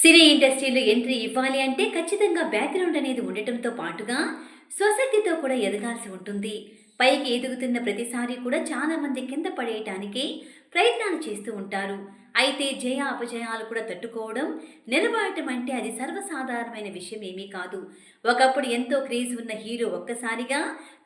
సినీ ఇండస్ట్రీలో ఎంట్రీ ఇవ్వాలి అంటే ఖచ్చితంగా బ్యాక్గ్రౌండ్ అనేది ఉండటంతో పాటుగా స్వశక్తితో కూడా ఎదగాల్సి ఉంటుంది. పైకి ఎదుగుతున్న ప్రతిసారి కూడా చాలామంది కింద పడేయటానికి ప్రయత్నాలు చేస్తూ ఉంటారు. అయితే జయ అపజయాలు కూడా తట్టుకోవడం నిలబడటం అంటే అది సర్వసాధారణమైన విషయం ఏమీ కాదు. ఒకప్పుడు ఎంతో క్రేజ్ ఉన్న హీరో ఒక్కసారిగా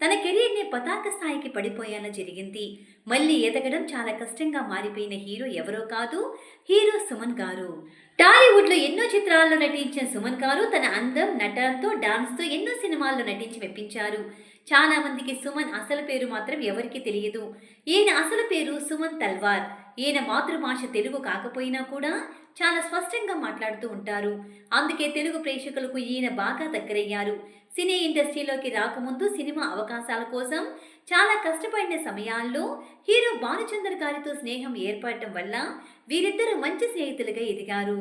తన కెరీర్ని పతాక స్థాయికి పడిపోయేలా జరిగింది. మళ్ళీ ఎదగడం చాలా కష్టంగా మారిపోయిన హీరో ఎవరో కాదు హీరో సుమన్ గారు. టాలీవుడ్లో ఎన్నో చిత్రాల్లో నటించిన సుమన్ గారు తన అందం నటనతో డాన్స్తో ఎన్నో సినిమాల్లో నటించి మెప్పించారు. చాలామందికి సుమన్ అసలు పేరు మాత్రం ఎవరికీ తెలియదు. ఈయన అసలు పేరు సుమన్ తల్వార్. ఈయన మాతృభాష తెలుగు కాకపోయినా కూడా చాలా స్పష్టంగా మాట్లాడుతూ ఉంటారు. అందుకే తెలుగు ప్రేక్షకులకు ఈయన బాగా దగ్గరయ్యారు. సినీ ఇండస్ట్రీలోకి రాకముందు సినిమా అవకాశాల కోసం చాలా కష్టపడిన సమయాల్లో హీరో భానుచందర్ గారితో స్నేహం ఏర్పడటం వల్ల వీరిద్దరూ మంచి స్నేహితులుగా ఎదిగారు.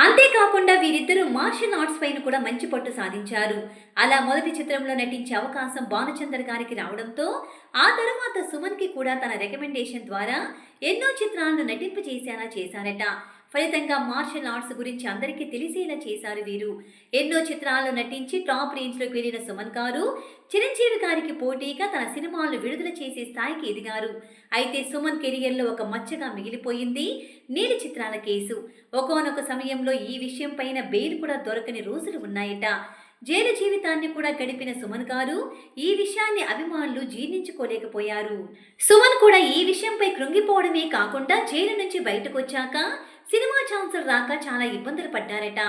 అంతేకాకుండా వీరిద్దరూ మార్షల్ ఆర్ట్స్ పైన కూడా మంచి పట్టు సాధించారు. అలా మొదటి చిత్రంలో నటించే అవకాశం భానుచందర్ గారికి రావడంతో ఆ తర్వాత సుమన్కి కూడా తన రికమెండేషన్ ద్వారా ఎన్నో చిత్రాలను నటింపు చేసేలా చేశారట. ఫలితంగా మార్షల్ ఆర్ట్స్ గురించి అందరికీ తెలిసేలా చేశారు వీరు. ఎన్నో చిత్రాల్లో నటించి టాప్ రేంజ్లోకి వెళ్ళిన సుమన్ గారు చిరంజీవి గారికి పోటీగా తన సినిమాలను విడుదల చేసే స్థాయికి ఎదిగారు. అయితే సుమన్ కెరియర్లో ఒక మచ్చగా మిగిలిపోయింది నీలి చిత్రాల కేసు. ఒకనొక సమయంలో ఈ విషయం పైన బెయిల్ కూడా దొరకని రోజులు ఉన్నాయట. జైలు జీవితాన్ని కూడా గడిపిన సుమన్ గారు ఈ విషయాన్ని అభిమానులు జీర్ణించుకోలేకపోయారు. సుమన్ కూడా ఈ విషయంపై కృంగిపోవడమే కాకుండా జైలు నుంచి బయటకొచ్చాక సినిమా ఛాన్సులు రాక చాలా ఇబ్బందులు పడ్డారట.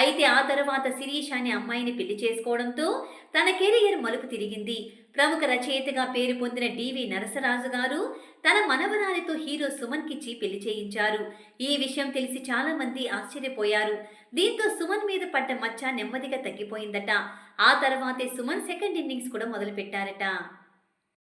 అయితే ఆ తర్వాత శిరీష్ అనే అమ్మాయిని పెళ్ళి చేసుకోవడంతో తన కెరియర్ మలుపు తిరిగింది. ప్రముఖ రచయితగా పేరు పొందిన డివి నరసరాజు గారు తన మనవరాలితో హీరో సుమన్ కిచ్చి పెళ్ళి చేయించారు. ఈ విషయం తెలిసి చాలా మంది ఆశ్చర్యపోయారు. దీంతో సుమన్ మీద పడ్డ మచ్చ నెమ్మదిగా తగ్గిపోయిందట. ఆ తర్వాతే సుమన్ సెకండ్ ఇన్నింగ్స్ కూడా మొదలుపెట్టారట.